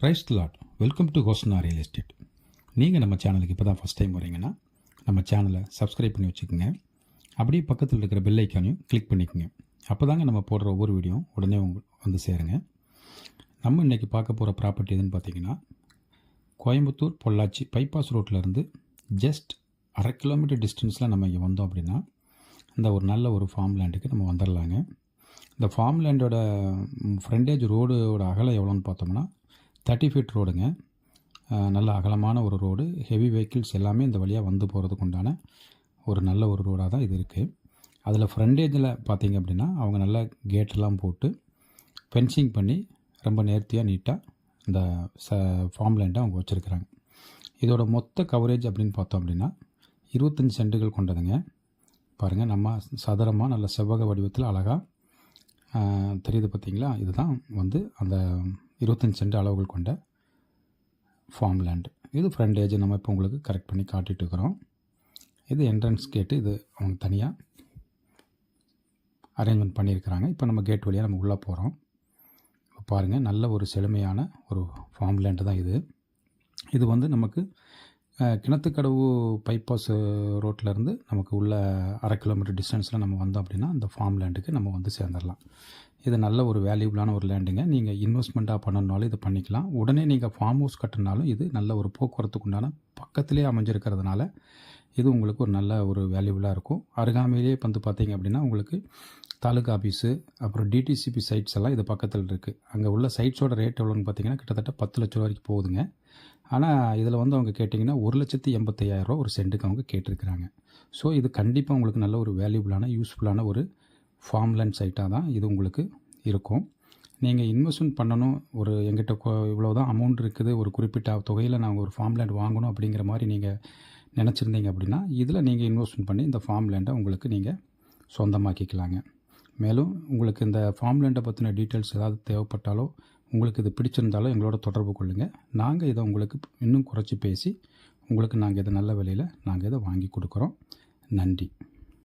Price lot welcome to Hosna real estate நீங்கள் நம்ம சேனலுக்கு இப்போ தான் ஃபஸ்ட் டைம் வரீங்கன்னா நம்ம சேனலை சப்ஸ்கிரைப் பண்ணி வச்சுக்கோங்க. அப்படியே பக்கத்தில் இருக்கிற பெல் ஐக்கானையும் கிளிக் பண்ணிக்கோங்க. அப்போ தாங்க நம்ம போடுற ஒவ்வொரு வீடியோ உடனே உங்க வந்து சேருங்க. நம்ம இன்றைக்கி பார்க்க போகிற ப்ராப்பர்ட்டி எதுன்னு பார்த்தீங்கன்னா கோயம்புத்தூர் பொள்ளாச்சி பைபாஸ் ரோட்லேருந்து ஜஸ்ட் அரை கிலோமீட்டர் டிஸ்டன்ஸில் நம்ம இங்கே வந்தோம் அப்படின்னா இந்த ஒரு நல்ல ஒரு ஃபார்ம் லேண்டுக்கு நம்ம வந்துடலாங்க இந்த ஃபார்ம் லேண்டோட ஃப்ரண்டேஜ் ரோடோட அகலம் எவ்வளோன்னு பார்த்தோம்னா தேர்ட்டி ஃபீட் ரோடுங்க. நல்ல அகலமான ஒரு ரோடு. ஹெவி வெஹிக்கிள்ஸ் எல்லாமே இந்த வழியாக வந்து போகிறதுக்கு உண்டான ஒரு நல்ல ஒரு ரோடாக தான் இது இருக்குது அதில் ஃப்ரண்டேஜில் பார்த்தீங்க அப்படின்னா அவங்க நல்ல கேட்டெல்லாம் போட்டு ஃபென்சிங் பண்ணி ரொம்ப நேர்த்தியாக நீட்டாக இந்த ச ஃபார்ம் லேண்டை அவங்க வச்சுருக்குறாங்க. இதோட மொத்த கவரேஜ் அப்படின்னு பார்த்தோம் அப்படின்னா இருபத்தஞ்சி சென்ட்டுகள் கொண்டதுங்க. பாருங்கள் நம்ம சதுரமாக நல்ல செவ்வக வடிவத்தில் அழகாக தெரியுது பார்த்தீங்களா இதுதான் வந்து அந்த இருபத்தஞ்சி சென்ட் அளவுகள் கொண்ட ஃபார்ம் லேண்டு இது ஃப்ரண்டேஜ் நம்ம இப்போ உங்களுக்கு கரெக்ட் பண்ணி காட்டிட்டு இருக்கிறோம். இது என்ட்ரன்ஸ் கேட்டு இது அவங்க தனியாக அரேஞ்ச்மெண்ட் பண்ணியிருக்கிறாங்க. இப்போ நம்ம கேட் வழியாக நம்ம உள்ளே போகிறோம் பாருங்கள் நல்ல ஒரு செழுமையான ஒரு ஃபார்ம் லேண்டு தான் இது. இது வந்து நமக்கு கிணத்துக்கடவு பைபாஸ் ரோட்லேருந்து நமக்கு உள்ள அரை கிலோமீட்டர் டிஸ்டன்ஸில் நம்ம வந்தோம் அப்படின்னா அந்த ஃபார்ம் லேண்டுக்கு நம்ம வந்து சேர்ந்துடலாம். இது நல்ல ஒரு வேல்யூபிளான ஒரு லேண்டுங்க நீங்கள் இன்வெஸ்ட்மெண்ட்டாக பண்ணணுனாலும் இது பண்ணிக்கலாம். உடனே நீங்கள் ஃபார்ம் ஹவுஸ் கட்டினாலும் இது நல்ல ஒரு போக்குவரத்துக்கு உண்டான பக்கத்திலே அமைஞ்சிருக்கிறதுனால இது உங்களுக்கு ஒரு நல்ல ஒரு வேல்யூபிளாக இருக்கும். அருகாமையிலேயே வந்து பார்த்தீங்க அப்படின்னா உங்களுக்கு தாலுகா ஆஃபீஸு அப்புறம் டிடிசிபி சைட்ஸ் எல்லாம் இது பக்கத்தில் இருக்குது அங்கே உள்ள சைட்ஸோட ரேட் எவ்வளோன்னு பார்த்தீங்கன்னா கிட்டத்தட்ட பத்து லட்ச ரூபா வரைக்கும் போகுதுங்க. ஆனால் இதில் வந்து அவங்க கேட்டிங்கன்னா ஒரு லட்சத்தி எண்பத்தையாயிரம் ரூபா ஒரு சென்ட்டுக்கு அவங்க கேட்டிருக்கிறாங்க. ஸோ இது கண்டிப்பாக உங்களுக்கு நல்ல ஒரு வேல்யூபிளான யூஸ்ஃபுல்லான ஒரு ஃபார்ம்லேண்ட் சைட்டாக தான் இது உங்களுக்கு இருக்கும். நீங்கள் இன்வெஸ்ட்மெண்ட் பண்ணணும் ஒரு எங்கிட்ட இவ்வளோ தான் அமௌண்ட் இருக்குது ஒரு குறிப்பிட்ட தொகையில் நான் ஒரு ஃபார்ம் லேண்ட் வாங்கணும் அப்படிங்கிற மாதிரி நீங்கள் நினச்சிருந்தீங்க அப்படின்னா இதில் நீங்கள் இன்வெஸ்ட்மெண்ட் பண்ணி இந்த ஃபார்ம் லேண்டை உங்களுக்கு நீங்கள் சொந்தமாக்கிக்கலாங்க. மேலும் உங்களுக்கு இந்த ஃபார்ம் லேண்டை பற்றின டீட்டெயில்ஸ் ஏதாவது தேவைப்பட்டாலோ உங்களுக்கு இது பிடிச்சிருந்தாலும் எங்களோட தொடர்பு கொள்ளுங்கள் நாங்கள் இதை உங்களுக்கு இன்னும் குறைச்சி பேசி உங்களுக்கு நாங்கள் இதை நல்ல விலையில் நாங்கள் இதை வாங்கி கொடுக்குறோம். நன்றி.